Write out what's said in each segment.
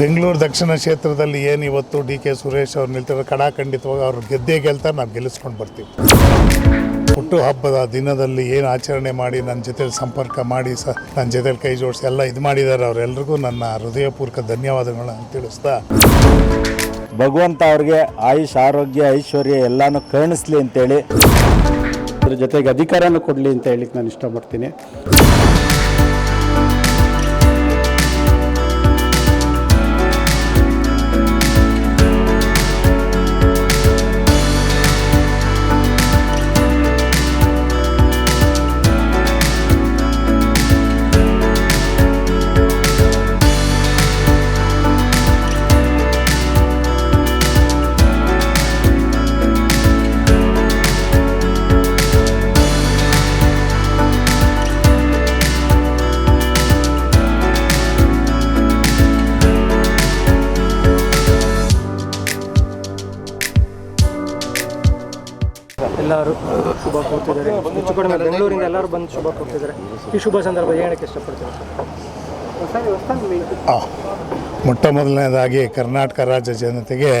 ಬೆಂಗಳೂರು ದಕ್ಷಿಣ ಕ್ಷೇತ್ರದಲ್ಲಿ ಏನು ಇವತ್ತು ಡಿ ಕೆ ಸುರೇಶ್ ಅವ್ರು ನಿಲ್ತಾರೆ ಕಡಾಖಂಡಿತವಾಗಿ ಅವ್ರು ಗೆದ್ದೇ ಗೆಲ್ತಾರೆ ನಾವು ಗೆಲ್ಲಿಸ್ಕೊಂಡು ಬರ್ತೀವಿ. ಹುಟ್ಟು ಹಬ್ಬದ ದಿನದಲ್ಲಿ ಏನು ಆಚರಣೆ ಮಾಡಿ ನನ್ನ ಜೊತೆ ಸಂಪರ್ಕ ಮಾಡಿ ಸ ನನ್ನ ಜೊತೆಲಿ ಕೈ ಜೋಡಿಸಿ ಎಲ್ಲ ಇದು ಮಾಡಿದ್ದಾರೆ ಅವರೆಲ್ಲರಿಗೂ ನನ್ನ ಹೃದಯಪೂರ್ವಕ ಧನ್ಯವಾದಗಳನ್ನ ತಿಳಿಸ್ತಾ. ಭಗವಂತ ಅವ್ರಿಗೆ ಆಯುಷ್, ಆರೋಗ್ಯ, ಐಶ್ವರ್ಯ ಎಲ್ಲಾನು ಕರುಣಿಸ್ಲಿ ಅಂತೇಳಿ. ಅದ್ರ ಜೊತೆಗೆ ಅಧಿಕಾರನೂ ಕೊಡಲಿ ಅಂತ ಹೇಳಿಕ್ಕೆ ನಾನು ಇಷ್ಟಪಡ್ತೀನಿ. ಎಲ್ಲರೂ ಶುಭ ಹೆಚ್ಚು ಕಡಿಮೆ ಎಲ್ಲರೂ ಬಂದು ಶುಭ ಈ ಶುಭ ಸಂದರ್ಭ ಮೊಟ್ಟ ಮೊದಲನೇದಾಗಿ ಕರ್ನಾಟಕ ರಾಜ್ಯ ಜನತೆಗೆ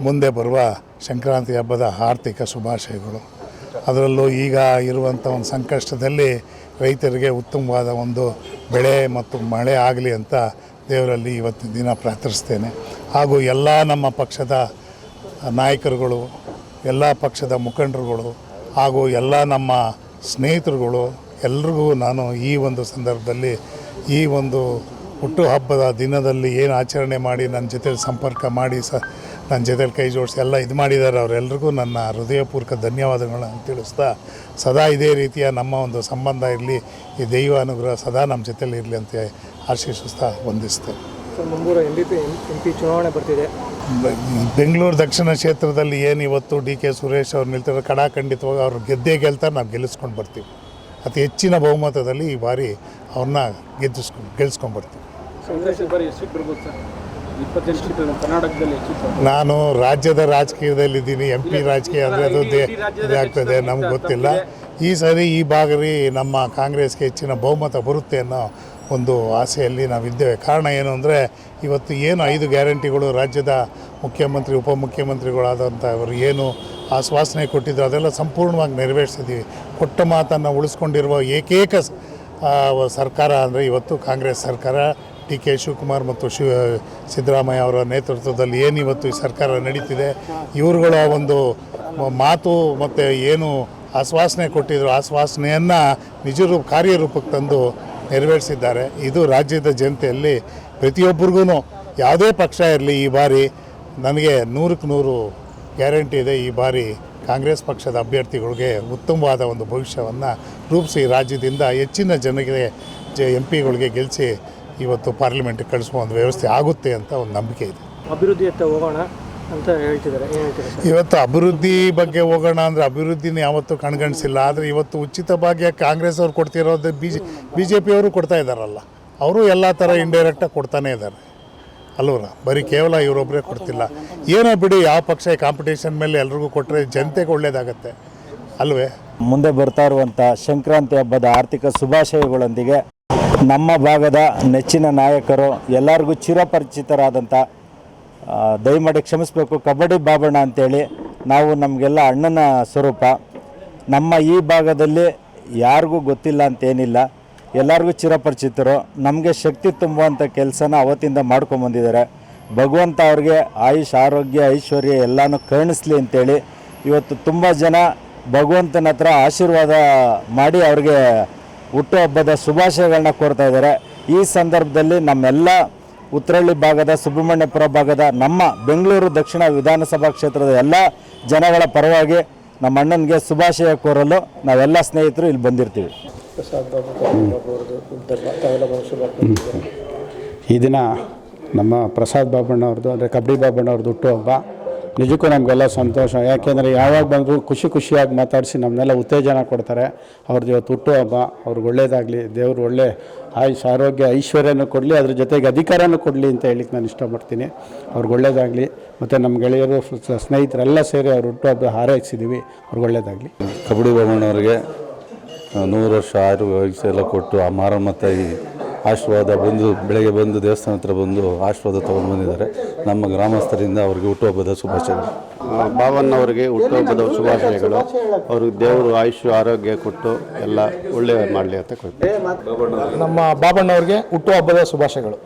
ಮುಂದೆ ಬರುವ ಸಂಕ್ರಾಂತಿ ಹಬ್ಬದ ಆರ್ಥಿಕ ಶುಭಾಶಯಗಳು. ಅದರಲ್ಲೂ ಈಗ ಇರುವಂಥ ಒಂದು ಸಂಕಷ್ಟದಲ್ಲಿ ರೈತರಿಗೆ ಉತ್ತಮವಾದ ಒಂದು ಬೆಳೆ ಮತ್ತು ಮಳೆ ಆಗಲಿ ಅಂತ ದೇವರಲ್ಲಿ ಇವತ್ತಿನ ದಿನ ಪ್ರಾರ್ಥಿಸ್ತೇನೆ. ಹಾಗೂ ಎಲ್ಲ ನಮ್ಮ ಪಕ್ಷದ ನಾಯಕರುಗಳು ಎಲ್ಲ ಪಕ್ಷದ ಮುಖಂಡರುಗಳು ಹಾಗೂ ಎಲ್ಲ ನಮ್ಮ ಸ್ನೇಹಿತರುಗಳು, ಎಲ್ರಿಗೂ ನಾನು ಈ ಒಂದು ಸಂದರ್ಭದಲ್ಲಿ ಈ ಒಂದು ಹುಟ್ಟುಹಬ್ಬದ ದಿನದಲ್ಲಿ ಏನು ಆಚರಣೆ ಮಾಡಿ, ನನ್ನ ಜೊತೆಲಿ ಸಂಪರ್ಕ ಮಾಡಿ, ಸ, ನನ್ನ ಜೊತೆಲಿ ಕೈ ಜೋಡಿಸಿ ಎಲ್ಲ ಇದು ಮಾಡಿದ್ದಾರೆ. ಅವರೆಲ್ಲರಿಗೂ ನನ್ನ ಹೃದಯಪೂರ್ವಕ ಧನ್ಯವಾದಗಳನ್ನು ತಿಳಿಸ್ತಾ, ಸದಾ ಇದೇ ರೀತಿಯ ನಮ್ಮ ಒಂದು ಸಂಬಂಧ ಇರಲಿ, ಈ ದೈವ ಅನುಗ್ರಹ ಸದಾ ನಮ್ಮ ಜೊತೆಲಿ ಇರಲಿ ಅಂತ ಆಶೀರ್ಷಿಸ್ತಾ ವಂದಿಸ್ತೇನೆ. ಮುಂಬರುವ ಎಂ ಪಿ ಚುನಾವಣೆ ಬರ್ತಿದೆ. ಬೆಂಗಳೂರು ದಕ್ಷಿಣ ಕ್ಷೇತ್ರದಲ್ಲಿ ಏನು ಇವತ್ತು ಡಿ ಕೆ ಸುರೇಶ್ ಅವ್ರು ನಿಲ್ತಾರೆ ಕಡಾಖಂಡಿತವಾಗಿ ಅವ್ರು ಗೆದ್ದೇ ಗೆಲ್ತಾರೆ ನಾವು ಗೆಲ್ಲಿಸ್ಕೊಂಡು ಬರ್ತೀವಿ. ಅತಿ ಹೆಚ್ಚಿನ ಬಹುಮತದಲ್ಲಿ ಈ ಬಾರಿ ಅವ್ರನ್ನ ಗೆದ್ದಿಸ್ಕೊಂಡು ಗೆಲ್ಸ್ಕೊಂಡು ಬರ್ತೀವಿ. ನಾನು ರಾಜ್ಯದ ರಾಜಕೀಯದಲ್ಲಿದ್ದೀನಿ ಎಂ ಪಿ ರಾಜಕೀಯ ಅಂದರೆ ಅದು ಇದಾಗ್ತದೆ ನಮ್ಗೆ ಗೊತ್ತಿಲ್ಲ. ಈ ಸರಿ ಈ ಬಾಗರಿ ನಮ್ಮ ಕಾಂಗ್ರೆಸ್ಗೆ ಹೆಚ್ಚಿನ ಬಹುಮತ ಬರುತ್ತೆ ಅನ್ನೋ ಒಂದು ಆಸೆಯಲ್ಲಿ ನಾವಿದ್ದೇವೆ. ಕಾರಣ ಏನು ಅಂದರೆ, ಇವತ್ತು ಏನು ಐದು ಗ್ಯಾರಂಟಿಗಳು ರಾಜ್ಯದ ಮುಖ್ಯಮಂತ್ರಿ ಉಪಮುಖ್ಯಮಂತ್ರಿಗಳಾದಂಥ ಅವರು ಏನು ಆಶ್ವಾಸನೆ ಕೊಟ್ಟಿದ್ರು, ಅದೆಲ್ಲ ಸಂಪೂರ್ಣವಾಗಿ ನೆರವೇರಿಸಿದ್ದೀವಿ. ಕೊಟ್ಟ ಮಾತನ್ನು ಉಳಿಸ್ಕೊಂಡಿರುವ ಏಕೈಕ ಸರ್ಕಾರ ಅಂದರೆ ಇವತ್ತು ಕಾಂಗ್ರೆಸ್ ಸರ್ಕಾರ. ಡಿ ಕೆ ಶಿವಕುಮಾರ್ ಮತ್ತು ಶಿವ, ಸಿದ್ದರಾಮಯ್ಯ ಅವರ ನೇತೃತ್ವದಲ್ಲಿ ಏನು ಇವತ್ತು ಈ ಸರ್ಕಾರ ನಡೀತಿದೆ. ಇವರುಗಳ ಒಂದು ಮಾತು ಮತ್ತು ಏನು ಆಶ್ವಾಸನೆ ಕೊಟ್ಟಿದ್ರು, ಆಶ್ವಾಸನೆಯನ್ನು ನಿಜ ರೂಪ ಕಾರ್ಯರೂಪಕ್ಕೆ ತಂದು ನೆರವೇರಿಸಿದ್ದಾರೆ. ಇದು ರಾಜ್ಯದ ಜನತೆಯಲ್ಲಿ ಪ್ರತಿಯೊಬ್ಬರಿಗೂ ಯಾವುದೇ ಪಕ್ಷ ಇರಲಿ ಈ ಬಾರಿ ನನಗೆ ನೂರಕ್ಕೆ ನೂರು ಗ್ಯಾರಂಟಿ ಇದೆ. ಈ ಬಾರಿ ಕಾಂಗ್ರೆಸ್ ಪಕ್ಷದ ಅಭ್ಯರ್ಥಿಗಳಿಗೆ ಉತ್ತಮವಾದ ಒಂದು ಭವಿಷ್ಯವನ್ನು ರೂಪಿಸಿ ರಾಜ್ಯದಿಂದ ಹೆಚ್ಚಿನ ಜನರಿಗೆ, ಜ ಎಂ ಪಿಗಳಿಗೆ ಗೆಲ್ಲಿಸಿ ಇವತ್ತು ಪಾರ್ಲಿಮೆಂಟ್ಗೆ ಕಳಿಸುವ ಒಂದು ವ್ಯವಸ್ಥೆ ಆಗುತ್ತೆ ಅಂತ ಒಂದು ನಂಬಿಕೆ ಇದೆ. ಅಭಿವೃದ್ಧಿಯತ್ತ ಹೋಗೋಣ. ಅಂತ ಹೇಳ್ತಿದ್ದಾರೆ. ಏನು ಹೇಳ್ತೀರಾ ಸರ್? ಇವತ್ತು ಅಭಿವೃದ್ಧಿ ಬಗ್ಗೆ ಹೋಗೋಣ ಅಂದ್ರೆ ಅಭಿವೃದ್ಧಿನ ಯಾವತ್ತೂ ಕಣ್ಗಣಿಸಿಲ್ಲ. ಆದರೆ ಇವತ್ತು ಉಚಿತ ಭಾಗ್ಯ ಕಾಂಗ್ರೆಸ್ ಅವ್ರು ಕೊಡ್ತಿರೋದು ಬಿ ಜೆ ಬಿ ಜೆ ಪಿಯವರು ಕೊಡ್ತಾ ಇದ್ದಾರಲ್ಲ ಅವರು ಎಲ್ಲ ಥರ ಇಂಡೈರೆಕ್ಟಾಗಿ ಕೊಡ್ತಾನೆ ಇದ್ದಾರೆ ಅಲ್ವರ ಬರೀ ಕೇವಲ ಇವರೊಬ್ಬರೇ ಕೊಡ್ತಿಲ್ಲ. ಏನೋ ಬಿಡಿ ಯಾವ ಪಕ್ಷ ಕಾಂಪಿಟೇಷನ್ ಮೇಲೆ ಎಲ್ರಿಗೂ ಕೊಟ್ಟರೆ ಜನತೆಗೆ ಒಳ್ಳೇದಾಗತ್ತೆ. ಅಲ್ವೇ? ಮುಂದೆ ಬರ್ತಾ ಇರುವಂಥ ಸಂಕ್ರಾಂತಿ ಹಬ್ಬದ ಆರ್ಥಿಕ ಶುಭಾಶಯಗಳೊಂದಿಗೆ ನಮ್ಮ ಭಾಗದ ನೆಚ್ಚಿನ ನಾಯಕರು ಎಲ್ಲರಿಗೂ ಚಿರಪರಿಚಿತರಾದಂಥ ದಯಮಾಡಿ ಕ್ಷಮಿಸಬೇಕು. ಕಬಡ್ಡಿ ಬಾಬಣ್ಣ ಅಂತೇಳಿ ನಾವು ನಮಗೆಲ್ಲ ಅಣ್ಣನ ಸ್ವರೂಪ. ನಮ್ಮ ಈ ಭಾಗದಲ್ಲಿ ಯಾರಿಗೂ ಗೊತ್ತಿಲ್ಲ ಅಂತೇನಿಲ್ಲ. ಎಲ್ಲರಿಗೂ ಚಿರಪರಿಚಿತರು. ನಮಗೆ ಶಕ್ತಿ ತುಂಬುವಂಥ ಕೆಲಸನ ಅವತ್ತಿಂದ ಮಾಡ್ಕೊಂಬಂದಿದ್ದಾರೆ ಭಗವಂತ ಅವ್ರಿಗೆ ಆಯುಷ್, ಆರೋಗ್ಯ, ಐಶ್ವರ್ಯ ಎಲ್ಲನೂ ಕರುಣಿಸ್ಲಿ ಅಂತೇಳಿ ಇವತ್ತು ತುಂಬ ಜನ ಭಗವಂತನ ಹತ್ರ ಆಶೀರ್ವಾದ ಮಾಡಿ ಅವ್ರಿಗೆ ಹುಟ್ಟುಹಬ್ಬದ ಶುಭಾಶಯಗಳನ್ನ ಕೋರ್ತಾ ಇದ್ದಾರೆ. ಈ ಸಂದರ್ಭದಲ್ಲಿ ನಮ್ಮೆಲ್ಲ ಉತ್ತರಳ್ಳಿ ಭಾಗದ, ಸುಬ್ರಹ್ಮಣ್ಯಪುರ ಭಾಗದ, ನಮ್ಮ ಬೆಂಗಳೂರು ದಕ್ಷಿಣ ವಿಧಾನಸಭಾ ಕ್ಷೇತ್ರದ ಎಲ್ಲ ಜನಗಳ ಪರವಾಗಿ ನಮ್ಮ ಅಣ್ಣನಿಗೆ ಶುಭಾಶಯ ಕೋರಲು ನಾವೆಲ್ಲ ಸ್ನೇಹಿತರು ಇಲ್ಲಿ ಬಂದಿರ್ತೀವಿ. ಈ ದಿನ ನಮ್ಮ ಪ್ರಸಾದ್ ಬಾಬಣ್ಣವ್ರದ್ದು ಅಂದರೆ ಕಬಡ್ಡಿ ಬಾಬಣ್ಣವ್ರದ್ದು ಹುಟ್ಟುಹಬ್ಬ. ನಿಜಕ್ಕೂ ನಮಗೆಲ್ಲ ಸಂತೋಷ. ಯಾಕೆಂದರೆ ಯಾವಾಗ ಬಂದರೂ ಖುಷಿ ಖುಷಿಯಾಗಿ ಮಾತಾಡಿಸಿ ನಮ್ಮನ್ನೆಲ್ಲ ಉತ್ತೇಜನ ಕೊಡ್ತಾರೆ. ಅವ್ರದ್ದು ಇವತ್ತು ಹುಟ್ಟುಹಬ್ಬ ಅವ್ರಿಗೆ ಒಳ್ಳೇದಾಗಲಿ, ದೇವರು ಒಳ್ಳೆ ಆಯುಷ್, ಆರೋಗ್ಯ, ಐಶ್ವರ್ಯನೂ ಕೊಡಲಿ, ಅದ್ರ ಜೊತೆಗೆ ಅಧಿಕಾರನೂ ಕೊಡಲಿ ಅಂತ ಹೇಳಿಕ್ಕೆ ನಾನು ಇಷ್ಟಪಡ್ತೀನಿ. ಅವ್ರಿಗೆ ಒಳ್ಳೇದಾಗಲಿ. ಮತ್ತು ನಮ್ಮ ಗೆಳೆಯರು ಸ್ನೇಹಿತರೆಲ್ಲ ಸೇರಿ ಅವ್ರ ಹುಟ್ಟುಹಬ್ಬ ಹಾರೈಸಿದ್ದೀವಿ ಅವ್ರಿಗೆ ಒಳ್ಳೇದಾಗಲಿ. ಕಬಡ್ಡಿ ಬಾಬಣ್ಣವ್ರಿಗೆ ನೂರು ವರ್ಷ ಆರು ವಯಸ್ಸೆಲ್ಲ ಕೊಟ್ಟು ಆ ಮಾರಮ್ಮ ತಾಯಿ ಆಶೀರ್ವಾದ ಬಂದು ಬೆಳಗ್ಗೆ ಬಂದು ದೇವಸ್ಥಾನ ಹತ್ರ ಬಂದು ಆಶೀರ್ವಾದ ತೊಗೊಂಡು ಬಂದಿದ್ದಾರೆ. ನಮ್ಮ ಗ್ರಾಮಸ್ಥರಿಂದ ಅವರಿಗೆ ಹುಟ್ಟುಹಬ್ಬದ ಶುಭಾಶಯಗಳು. ಭಾವನ್ ಅವರಿಗೆ ಹುಟ್ಟುಹಬ್ಬದ ಶುಭಾಶಯಗಳು. ಅವ್ರಿಗೆ ದೇವರು ಆಯುಷ್ಯ ಆರೋಗ್ಯ ಕೊಟ್ಟು ಎಲ್ಲ ಒಳ್ಳೆಯ ಮಾಡಲಿ ಅಂತ ಕೊಡ್ತೀನಿ. ನಮ್ಮ ಬಾಬಣ್ಣವ್ರಿಗೆ ಹುಟ್ಟುಹಬ್ಬದ ಶುಭಾಶಯಗಳು.